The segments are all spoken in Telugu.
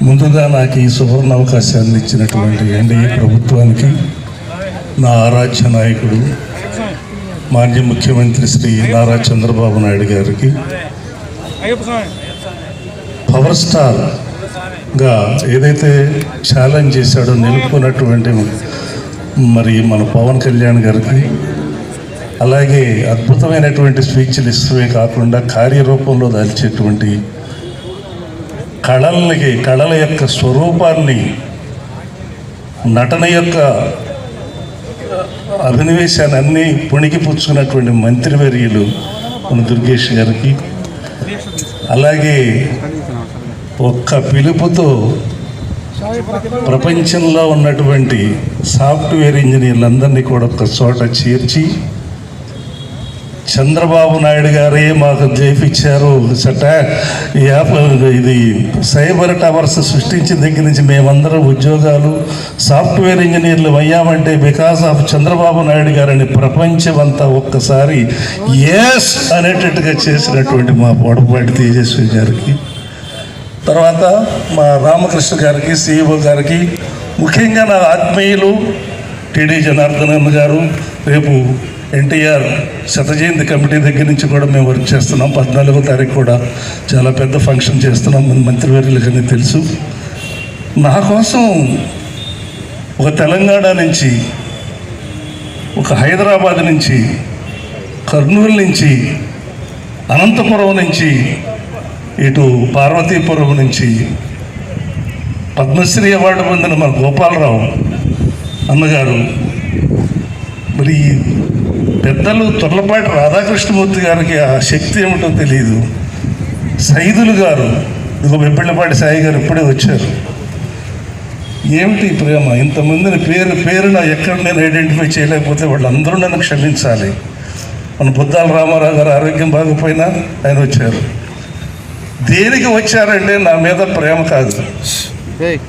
ముందుగా నాకు ఈ సువర్ణ అవకాశాన్ని ఇచ్చినటువంటి ఎన్డీఏ ప్రభుత్వానికి నా ఆరాధ్య నాయకుడు మాజీ ముఖ్యమంత్రి శ్రీ నారా చంద్రబాబు నాయుడు గారికి పవర్ స్టార్గా ఏదైతే ఛాలెంజ్ చేశాడో నిలుపుకున్నటువంటి మరి మన పవన్ కళ్యాణ్ గారికి అలాగే అద్భుతమైనటువంటి స్పీచ్లు ఇస్తూనే కాకుండా కార్యరూపంలో దాల్చేటువంటి కళల్ని కళల యొక్క స్వరూపాన్ని నటన యొక్క అభినవేశాన్ని అన్నీ పుణికిపుచ్చుకున్నటువంటి మంత్రివర్యులు మన దుర్గేష్ గారికి. అలాగే ఒక్క పిలుపుతో ప్రపంచంలో ఉన్నటువంటి సాఫ్ట్వేర్ ఇంజనీర్లందరినీ కూడా ఒక చోట చేర్చి చంద్రబాబు నాయుడు గారే మాకు చేపించారు సటా ఈ యాప్ ఇది సైబర్ టవర్స్ సృష్టించిన దగ్గర నుంచి మేమందరం ఉద్యోగాలు సాఫ్ట్వేర్ ఇంజనీర్లు అయ్యామంటే బికాస్ ఆఫ్ చంద్రబాబు నాయుడు గారని ప్రపంచం అంతా ఒక్కసారి ఎస్ అనేటట్టుగా చేసినటువంటి మా పొడపాటి తేజస్వి గారికి. తర్వాత మా రామకృష్ణ గారికి సిఇఓ గారికి ముఖ్యంగా నా ఆత్మీయులు టీడీ జనార్దన్ గారు రేపు ఎన్టీఆర్ శతజయంతి కమిటీ దగ్గర నుంచి కూడా మేము వర్క్ చేస్తున్నాం. పద్నాలుగో తారీఖు కూడా చాలా పెద్ద ఫంక్షన్ చేస్తున్నాం. మన మంత్రివర్యులకని తెలుసు. నా కోసం ఒక తెలంగాణ నుంచి ఒక హైదరాబాద్ నుంచి కర్నూలు నుంచి అనంతపురం నుంచి ఇటు పార్వతీపురం నుంచి పద్మశ్రీ అవార్డు పొందిన మన గోపాలరావు అన్నగారు మరి ఈ పెద్దలు తొర్లపాటి రాధాకృష్ణమూర్తి గారికి ఆ శక్తి ఏమిటో తెలియదు సైదులు గారు ఇదిగో వెబ్బిళ్ళపాటి సాయి గారు ఇప్పుడే వచ్చారు. ఏమిటి ప్రేమ? ఇంతమందిని పేరు పేరున ఎక్కడ నేను ఐడెంటిఫై చేయలేకపోతే వాళ్ళందరూ నన్ను క్షమించాలి. మన బుద్ధాల రామారావు గారు ఆరోగ్యం బాగోపోయినా ఆయన వచ్చారు. దేనికి వచ్చారంటే నా మీద ప్రేమ కాదు.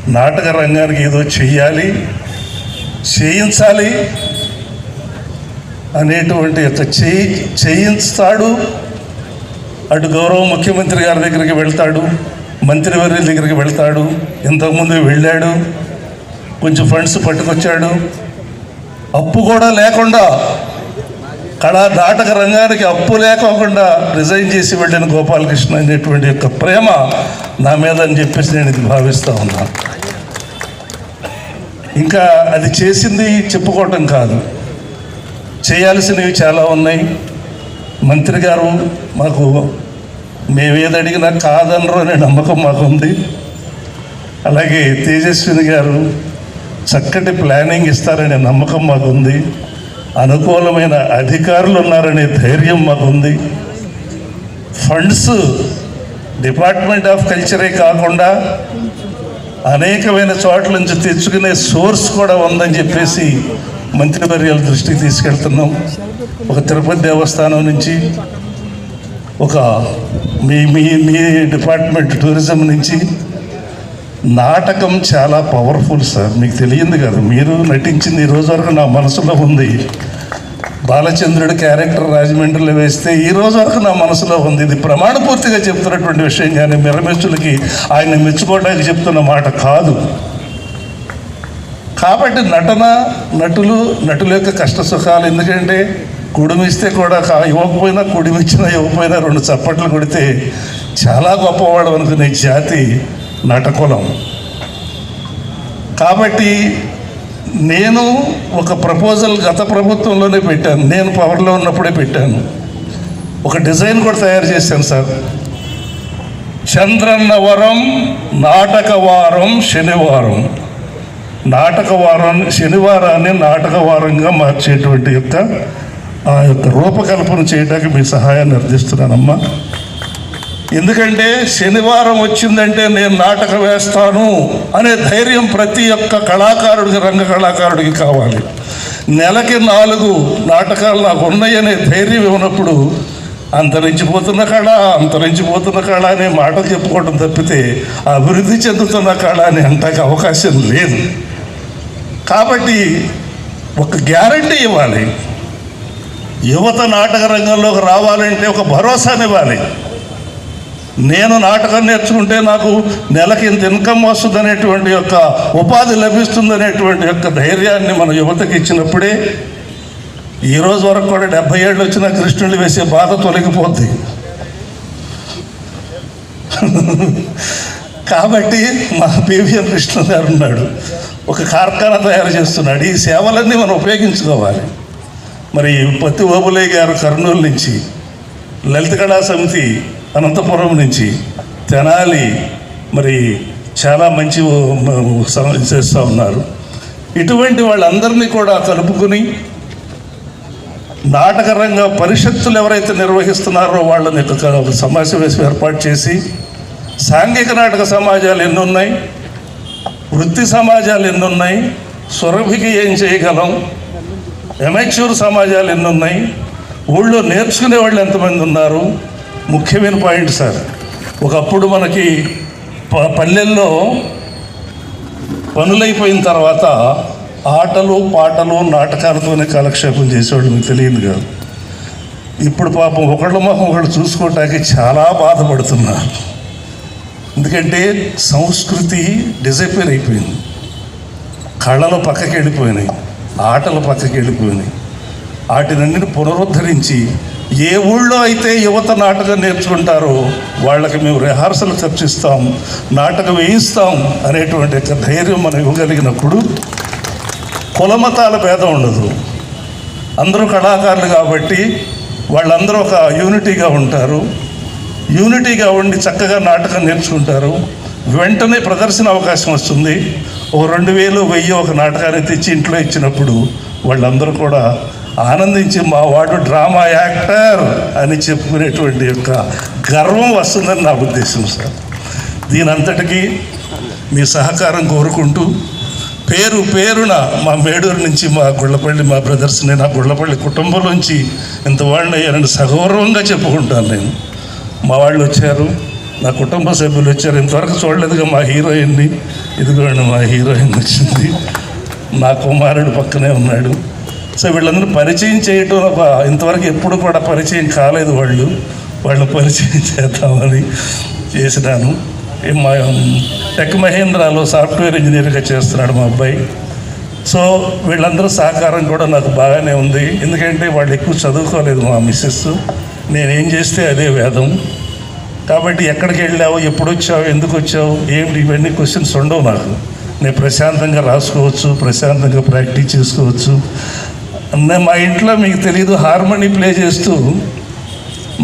నాటక రంగానికి ఏదో చెయ్యాలి చేయించాలి అనేటువంటి యొక్క చేయి చేయిస్తాడు అటు గౌరవ ముఖ్యమంత్రి గారి దగ్గరికి వెళ్తాడు. మంత్రివర్యుల దగ్గరికి వెళ్తాడు. ఇంతకుముందు వెళ్ళాడు. కొంచెం ఫండ్స్ పట్టుకొచ్చాడు. అప్పు కూడా లేకుండా కళా నాటక రంగానికి అప్పు లేకోకుండా రిజైన్ చేసి వెళ్ళిన గోపాలకృష్ణ అనేటువంటి యొక్క ప్రేమ నా మీద అని చెప్పేసి నేను ఇది భావిస్తూ ఉన్నాను ఇంకా అది చేసింది చెప్పుకోవటం కాదు. చేయాల్సినవి చాలా ఉన్నాయి. మంత్రి గారు మాకు మేము ఏది అడిగినా కాదనరు అనే నమ్మకం మాకు ఉంది అలాగే తేజస్విని గారు చక్కటి ప్లానింగ్ ఇస్తారనే నమ్మకం మాకుంది. అనుకూలమైన అధికారులు ఉన్నారనే ధైర్యం మాకుంది. ఫండ్స్ డిపార్ట్మెంట్ ఆఫ్ కల్చరే కాకుండా అనేకమైన చోట్ల నుంచి తెచ్చుకునే సోర్స్ కూడా ఉందని చెప్పేసి మంత్రివర్యాల దృష్టికి తీసుకెళ్తున్నాం. ఒక తిరుపతి దేవస్థానం నుంచి ఒక మీ మీ మీ డిపార్ట్మెంట్ టూరిజం నుంచి నాటకం చాలా పవర్ఫుల్ సార్. మీకు తెలియంది కదా. మీరు నటించింది ఈ రోజు వరకు నా మనసులో ఉంది. బాలచంద్రుడి క్యారెక్టర్ రాజమండ్రిలో వేస్తే ఈ రోజు వరకు నా మనసులో ఉంది. ఇది ప్రమాణపూర్తిగా చెప్తున్నటువంటి విషయం కానీ మిరమెచ్చులకి ఆయన మెచ్చుకోవడానికి చెప్తున్న మాట కాదు. కాబట్టి నటన నటులు నటుల యొక్క కష్ట సుఖాలు ఎందుకంటే కుడిమిస్తే కూడా కా- ఇవ్వకపోయినా కుడిమిచ్చినా ఇవ్వకపోయినా రెండు చప్పట్లు కొడితే చాలా గొప్పవాడు అనుకునే జాతి నటకులం. కాబట్టి నేను ఒక ప్రపోజల్ గత ప్రభుత్వంలోనే పెట్టాను. నేను పవర్లో ఉన్నప్పుడే పెట్టాను. ఒక డిజైన్ కూడా తయారు చేశాను సార్. చంద్రన్నవరం నాటకవారం శనివారం. నాటక వారాన్ని శనివారాన్ని నాటక వారంగా మార్చేటువంటి యొక్క ఆ యొక్క రూపకల్పన చేయడానికి మీ సహాయాన్ని అర్థిస్తున్నానమ్మా ఎందుకంటే శనివారం వచ్చిందంటే నేను నాటకం వేస్తాను అనే ధైర్యం ప్రతి ఒక్క కళాకారుడికి రంగ కళాకారుడికి కావాలి. నెలకి నాలుగు నాటకాలు నాకు ఉన్నాయనే ధైర్యం ఇవ్వనప్పుడు అంతరించిపోతున్న కళ అంతరించిపోతున్న కళ అనే మాటలు చెప్పుకోవడం తప్పితే అభివృద్ధి చెందుతున్న కళ అని అంటాక అవకాశం లేదు. కాబట్టి ఒక గ్యారంటీ ఇవ్వాలి. యువత నాటక రంగంలోకి రావాలంటే ఒక భరోసానివ్వాలి నేను నాటకం నేర్చుకుంటే నాకు నెలకి ఇంత ఇన్కమ్ వస్తుంది అనేటువంటి యొక్క ఉపాధి లభిస్తుంది అనేటువంటి యొక్క ధైర్యాన్ని మన యువతకి ఇచ్చినప్పుడే ఈరోజు వరకు కూడా డెబ్బై ఏళ్ళు వచ్చిన కృష్ణుడు వేసే బాధ తొలగిపోద్ది. కాబట్టి మా పివిఎన్ కృష్ణ గారు ఉన్నాడు. ఒక కార్ఖానా తయారు చేస్తున్నాడు. ఈ సేవలన్నీ మనం ఉపయోగించుకోవాలి. మరి పత్తి ఓబులే గారు కర్నూలు నుంచి లలిత కళా సమితి అనంతపురం నుంచి తెనాలి మరి చాలా మంచి చేస్తూ ఉన్నారు. ఇటువంటి వాళ్ళందరినీ కూడా కలుపుకుని నాటకరంగ పరిషత్తులు ఎవరైతే నిర్వహిస్తున్నారో వాళ్ళని ఒక ఒక సమావేశం ఏర్పాటు చేసి సాంఘిక నాటక సమాజాలు ఎన్నున్నాయి వృత్తి సమాజాలు ఎన్నున్నాయి? సురభికి ఏం చేయగలం? ఎమెచ్యూర్ సమాజాలు ఎన్నున్నాయి? ఊళ్ళో నేర్చుకునే వాళ్ళు ఎంతమంది ఉన్నారు? ముఖ్యమైన పాయింట్ సార్ ఒకప్పుడు మనకి ప- పల్లెల్లో పనులైపోయిన తర్వాత ఆటలు పాటలు నాటకాలతోనే కాలక్షేపం చేసేవాళ్ళు మీకు తెలియదు కాదు. ఇప్పుడు పాపం ఒకళ్ళ మొహం ఒకళ్ళు చూసుకోవటానికి చాలా బాధపడుతున్నారు. ఎందుకంటే సంస్కృతి డిజపేర్ అయిపోయింది. కళలు పక్కకి వెళ్ళిపోయినాయి ఆటలు పక్కకి వెళ్ళిపోయినాయి. వాటినన్నిటిని పునరుద్ధరించి ఏ ఊళ్ళో అయితే యువత నాటకం నేర్చుకుంటారో వాళ్ళకి మేము రిహార్సల్ చర్చిస్తాం నాటకం వేయిస్తాం అనేటువంటి ధైర్యం మనం ఇవ్వగలిగినప్పుడు కులమతాల భేదం ఉండదు. అందరూ కళాకారులు కాబట్టి వాళ్ళందరూ ఒక యూనిటీగా ఉంటారు. యూనిటీగా ఉండి చక్కగా నాటకం నేర్చుకుంటారు. వెంటనే ప్రదర్శన అవకాశం వస్తుంది. ఒక రెండు వేలు వెయ్యి ఒక నాటకాన్ని తెచ్చి ఇంట్లో ఇచ్చినప్పుడు వాళ్ళందరూ కూడా ఆనందించి మా వాడు డ్రామా యాక్టర్ అని చెప్పుకునేటువంటి యొక్క గర్వం వస్తుందని నా ఉద్దేశం సార్. దీని అంతటికీ మీ సహకారం కోరుకుంటూ పేరు పేరున మా మేడూరు నుంచి మా గుళ్ళపల్లి మా బ్రదర్స్ని నా గుళ్ళపల్లి కుటుంబంలోంచి ఇంత వాళ్ళని అయ్యారని సగౌరవంగా చెప్పుకుంటాను నేను. మా వాళ్ళు వచ్చారు నా కుటుంబ సభ్యులు వచ్చారు. ఇంతవరకు చూడలేదుగా మా హీరోయిన్ని. ఇదిగోండి మా హీరోయిన్ వచ్చింది. నా కుమారుడు పక్కనే ఉన్నాడు. సో వీళ్ళందరూ పరిచయం చేయటం ఒక ఇంతవరకు ఎప్పుడు కూడా పరిచయం కాలేదు వాళ్ళు. వాళ్ళని పరిచయం చేద్దామని చేసినాను. మా టెక్ మహేంద్రాలో సాఫ్ట్వేర్ ఇంజనీర్గా చేస్తున్నాడు మా అబ్బాయి. సో వీళ్ళందరూ సహకారం కూడా నాకు బాగానే ఉంది. ఎందుకంటే వాళ్ళు ఎక్కువ చదువుకోలేదు మా మిస్సెస్. నేనేం చేస్తే అదే వేదం. కాబట్టి ఎక్కడికి వెళ్ళావు ఎప్పుడు వచ్చావు ఎందుకు వచ్చావు ఏంటి ఇవన్నీ క్వశ్చన్స్ ఉండవు నాకు. నేను ప్రశాంతంగా రాసుకోవచ్చు ప్రశాంతంగా ప్రాక్టీస్ చేసుకోవచ్చు. నేను మా ఇంట్లో మీకు తెలియదు హార్మోనీ ప్లే చేస్తూ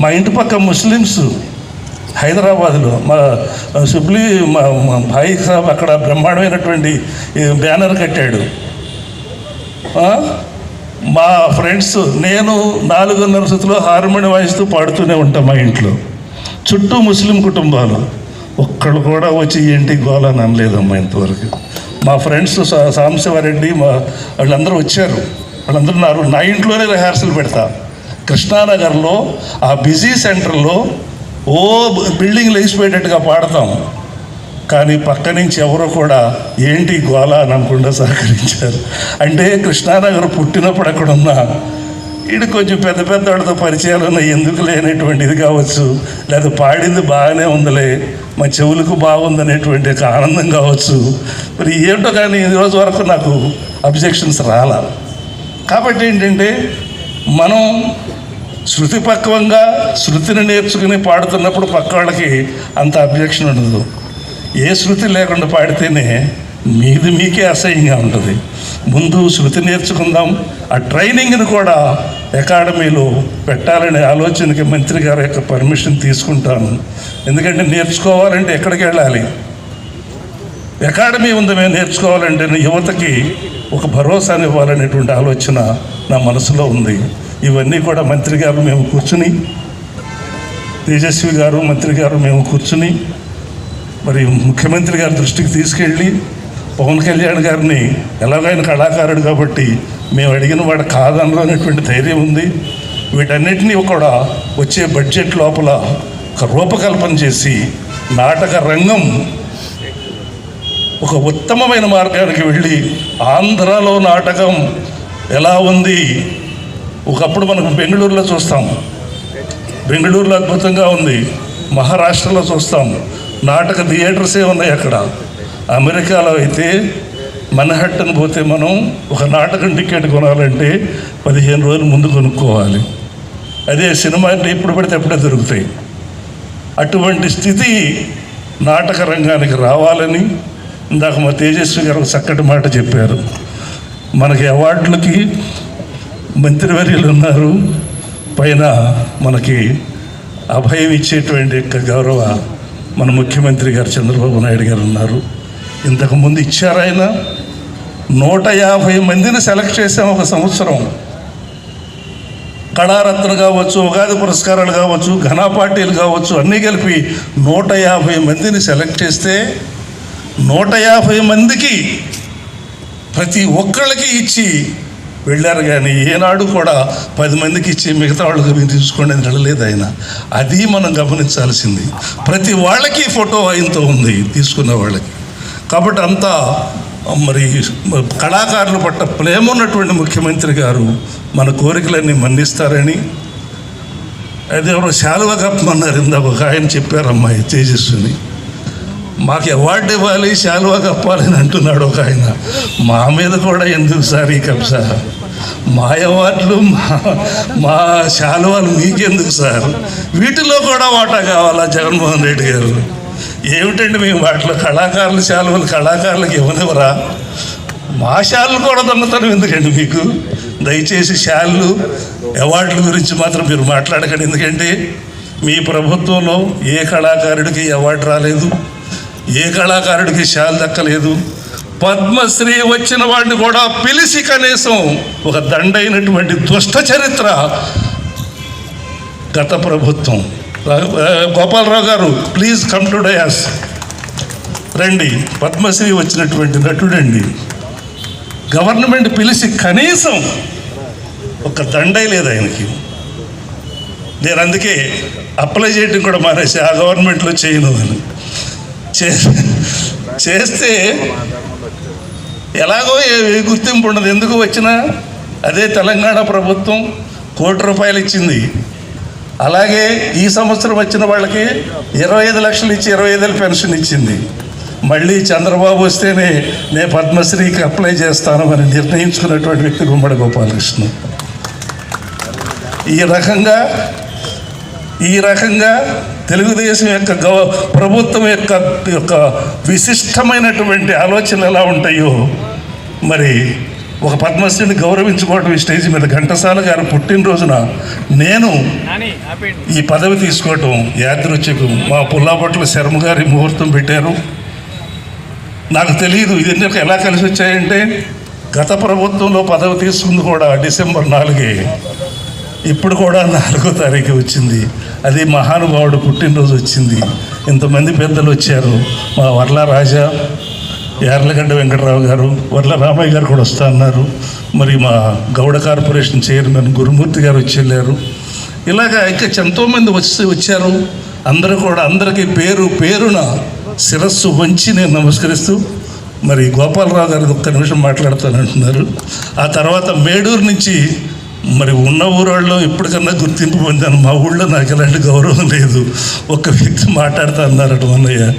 మా ఇంటి పక్క ముస్లిమ్స్ హైదరాబాద్లో మా సుబ్లి మా మా సాబ్ అక్కడ బ్రహ్మాండమైనటువంటి బ్యానర్ కట్టాడు. మా ఫ్రెండ్స్ నేను నాలుగున్నర స్థితిలో హార్మోని వాయిస్తూ పాడుతూనే ఉంటాం మా ఇంట్లో. చుట్టూ ముస్లిం కుటుంబాలు. ఒక్కళ్ళు కూడా వచ్చి ఏంటి గోళ అనలేదమ్మా ఇంతవరకు. మా ఫ్రెండ్స్ సా- సాంబశివారెడ్డి మా వాళ్ళందరూ వచ్చారు. వాళ్ళందరూ నా నా ఇంట్లోనే రిహార్సల్ పెడతా. కృష్ణానగర్లో ఆ బిజీ సెంటర్లో ఓ బిల్డింగ్ లేచిపోయేటట్టుగా పాడతాం. కానీ పక్క నుంచి ఎవరు కూడా ఏంటి గోళ అని అనుకుండా సహకరించారు. అంటే కృష్ణానగర్ పుట్టినప్పుడు అక్కడ ఉన్న వీడు కొంచెం పెద్ద పెద్ద వాడితో పరిచయాలు ఉన్నాయి ఎందుకు లేనటువంటి ఇది కావచ్చు? లేదా పాడింది బాగానే ఉందిలే మా చెవులకు బాగుందనేటువంటి ఒక ఆనందం కావచ్చు. మరి ఏంటో కానీ ఈ రోజు వరకు నాకు అబ్జెక్షన్స్ రాలా. కాబట్టి ఏంటంటే మనం శృతి పక్వంగా శృతిని నేర్చుకుని పాడుతున్నప్పుడు పక్క వాళ్ళకి అంత అబ్జెక్షన్ ఉండదు. ఏ శృతి లేకుండా పాడితేనే మీది మీకే అసహ్యంగా ఉంటుంది. ముందు శృతి నేర్చుకుందాం. ఆ ట్రైనింగ్ని కూడా అకాడమీలో పెట్టాలనే ఆలోచనకి మంత్రి గారి యొక్క పర్మిషన్ తీసుకుంటాను. ఎందుకంటే నేర్చుకోవాలంటే ఎక్కడికి వెళ్ళాలి? అకాడమీ ఉంది మేము నేర్చుకోవాలంటే యువతకి ఒక భరోసాని ఇవ్వాలనేటువంటి ఆలోచన నా మనసులో ఉంది. ఇవన్నీ కూడా మంత్రి గారు మేము కూర్చుని తేజస్వి గారు మంత్రి గారు మేము కూర్చుని మరి ముఖ్యమంత్రి గారి దృష్టికి తీసుకెళ్ళి పవన్ కళ్యాణ్ గారిని ఎలాగైనా కళాకారుడు కాబట్టి మేము అడిగిన వాడు కాదనలేనటువంటి ధైర్యం ఉంది. వీటన్నిటినీ కూడా వచ్చే బడ్జెట్ లోపల ఒక రూపకల్పన చేసి నాటక రంగం ఒక ఉత్తమమైన మార్గానికి వెళ్ళి ఆంధ్రాలో నాటకం ఎలా ఉంది? ఒకప్పుడు మనం బెంగళూరులో చూస్తాం. బెంగళూరులో అద్భుతంగా ఉంది. మహారాష్ట్రలో చూస్తాం. నాటక థియేటర్సే ఉన్నాయి అక్కడ. అమెరికాలో అయితే మనహట్టను పోతే మనం ఒక నాటకం టికెట్ కొనాలంటే పదిహేను రోజులు ముందు కొనుక్కోవాలి. అదే సినిమా అంటే ఎప్పుడు పడితే అప్పుడే దొరుకుతాయి. అటువంటి స్థితి నాటక రంగానికి రావాలని ఇందాక మా తేజస్వి గారు ఒక చక్కటి మాట చెప్పారు. మనకి అవార్డులకి మంత్రివర్యులు ఉన్నారు. పైన మనకి అభయం ఇచ్చేటువంటి యొక్క గౌరవ మన ముఖ్యమంత్రి గారు చంద్రబాబు నాయుడు గారు ఉన్నారు. ఇంతకుముందు ఇచ్చారు ఆయన నూట యాభై మందిని సెలెక్ట్ చేసాం ఒక సంవత్సరం. కళారత్న కావచ్చు ఉగాది పురస్కారాలు కావచ్చు ఘనా పార్టీలు కావచ్చు అన్నీ కలిపి నూట యాభై మందిని సెలెక్ట్ చేస్తే నూట యాభై మందికి ప్రతి ఒక్కళ్ళకి ఇచ్చి వెళ్ళారు కానీ ఏనాడు కూడా పది మందికి ఇచ్చి మిగతా వాళ్ళకి మీరు తీసుకోండి అని అనలేదు ఆయన. అది మనం గమనించాల్సింది. ప్రతి వాళ్ళకి ఫోటో ఆయనతో ఉంది తీసుకున్న వాళ్ళకి. కాబట్టి అంతా మరి కళాకారుల పట్ల ప్రేమ ఉన్నటువంటి ముఖ్యమంత్రి గారు మన కోరికలన్నీ మన్నిస్తారని అది ఎవరో శాలువ కప్పమన్నారు ఇందాక ఒక ఆయన చెప్పారు అమ్మాయి తేజస్విని మాకు అవార్డు ఇవ్వాలి శాలువ కప్పాలి అని అంటున్నాడు ఒక ఆయన. మా మీద కూడా ఎందుకు సార్ ఈ కబ్జా మా అవార్డులు మా మా శాలువాలు మీకెందుకు సార్? వీటిలో కూడా వాటా కావాలా జగన్మోహన్ రెడ్డి గారు? ఏమిటండి మేము వాటిలో కళాకారులు శాలువలు కళాకారులకు ఇవ్వనివరా మా శాలు కూడా దొంగతనం ఎందుకండి మీకు? దయచేసి శాళ్ళు అవార్డుల గురించి మాత్రం మీరు మాట్లాడకండి. ఎందుకంటే మీ ప్రభుత్వంలో ఏ కళాకారుడికి అవార్డు రాలేదు ఏ కళాకారుడికి శాలు దక్కలేదు పద్మశ్రీ వచ్చిన వాడిని కూడా పిలిచి కనీసం ఒక దండైనటువంటి దుష్ట చరిత్ర గత ప్రభుత్వం గోపాలరావు గారు ప్లీజ్ కమ్ టు డయాస్ రండి పద్మశ్రీ వచ్చినటువంటి నటుడండి. గవర్నమెంట్ పిలిచి కనీసం ఒక దండే లేదు ఆయనకి. నేను అందుకే అప్లై చేయడం కూడా మానేసి ఆ గవర్నమెంట్లో చేయను అని చే- చేస్తే ఎలాగో ఏ ఏ గుర్తింపు ఉండదు. ఎందుకు వచ్చినా అదే తెలంగాణ ప్రభుత్వం కోటి రూపాయలు ఇచ్చింది. అలాగే ఈ సంవత్సరం వచ్చిన వాళ్ళకి ఇరవై ఐదు లక్షలు ఇచ్చి ఇరవై ఐదు పెన్షన్ ఇచ్చింది. మళ్ళీ చంద్రబాబు వస్తేనే నేను పద్మశ్రీకి అప్లై చేస్తాను అని నిర్ణయించుకున్నటువంటి వ్యక్తి గుమ్మడి గోపాలకృష్ణ. ఈ రకంగా ఈ రకంగా తెలుగుదేశం యొక్క గవ ప్రభుత్వం యొక్క యొక్క విశిష్టమైనటువంటి ఆలోచనలు ఎలా ఉంటాయో మరి ఒక పద్మశ్రీని గౌరవించుకోవడం ఈ స్టేజ్ మీద ఘంటసాల గారు పుట్టినరోజున నేను ఈ పదవి తీసుకోవటం యాదృచ్ఛికం. మా పుల్లాపట్ల శర్మ గారి ముహూర్తం పెట్టారు. నాకు తెలియదు ఇది ఎందుకు ఎలా కలిసి వచ్చాయంటే గత ప్రభుత్వంలో పదవి తీసుకుంది కూడా డిసెంబర్ నాలుగే. ఇప్పుడు కూడా నాలుగో తారీఖు వచ్చింది. అది మహానుభావుడు పుట్టినరోజు వచ్చింది. ఇంతమంది పెద్దలు వచ్చారు. మా వర్ల రాజా యార్లగడ్డ వెంకటరావు గారు వర్ల రామయ్య గారు కూడా వస్తా అన్నారు. మరి మా గౌడ కార్పొరేషన్ చైర్మన్ గురుమూర్తి గారు వచ్చి వెళ్ళారు. ఇలాగా ఇంకా ఎంతోమంది వచ్చి వచ్చారు. అందరూ కూడా అందరికీ పేరు పేరున శిరస్సు వంచి నేను నమస్కరిస్తూ మరి గోపాలరావు గారు ఒక్క నిమిషం మాట్లాడతానంటున్నారు ఆ తర్వాత మేడూరు నుంచి మరి ఉన్న ఊరోళ్ళు ఇప్పటికన్నా గుర్తింపు పొందాను. మా ఊళ్ళో నాకు ఎలాంటి గౌరవం లేదు. ఒక్క వ్యక్తి మాట్లాడుతా అన్నారట అన్నయ్య.